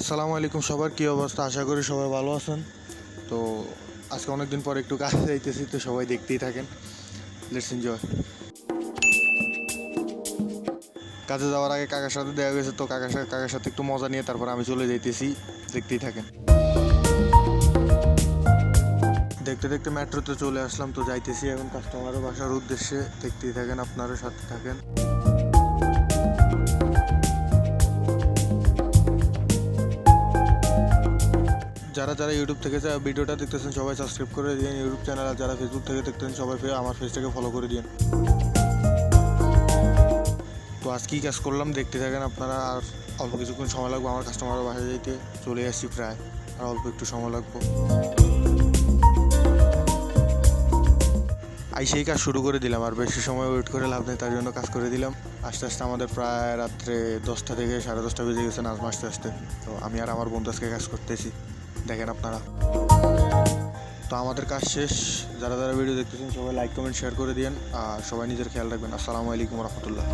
আসসালামু আলাইকুম সবার, কী অবস্থা? আশা করি সবাই ভালো আছেন। তো আজকে অনেক দিন পর একটু কাজে যাইতেছি, তো সবাই দেখতেই থাকেন। লেটস এনজয় কাজে যাওয়ার আগে কাকার সাথে দেওয়া গেছে তো কাকার সাথে কাকার সাথে একটু মজা নিয়ে তারপর আমি চলে যাইতেছি, দেখতেই থাকেন। দেখতে দেখতে মেট্রোতে চলে আসলাম, তো যাইতেছি এখন কাস্টমারও বাসার উদ্দেশ্যে, দেখতেই থাকেন, আপনারও সাথে থাকেন। যারা যারা ইউটিউব থেকে ভিডিওটা দেখতেছেন, সবাই সাবস্ক্রাইব করে দিন ইউটিউব চ্যানেল আর যারা ফেসবুক থেকে দেখতেছেন, সবাই আমার পেজটাকে ফলো করে দিন তো আজ কী কাজ করলাম দেখতে থাকেন আপনারা, আর অল্প কিছুক্ষণ সময় লাগবে আমার কাস্টমারের বাসায় যেতে চলে আসছি প্রায়, আর অল্প একটু সময় লাগবে। আই সেই কাজ শুরু করে দিলাম, আর বেশি সময় ওয়েট করে লাভ নেই, তার জন্য কাজ করে দিলাম। আস্তে আস্তে আমাদের প্রায় রাত্রে দশটা থেকে সাড়ে দশটা বেজে গেছে নাচ আস্তে আস্তে। তো আমি আর আমার বন্ধু আজকে কাজ করতেছি। দেখেন আপনারা। তো আমাদের কাজ শেষ। যারা যারা ভিডিও দেখতেছেন, সবাই লাইক কমেন্ট শেয়ার করে দিন আর সবাই নিজের খেয়াল রাখবেন। আসসালামু আলাইকুম রহমতুল্লাহ।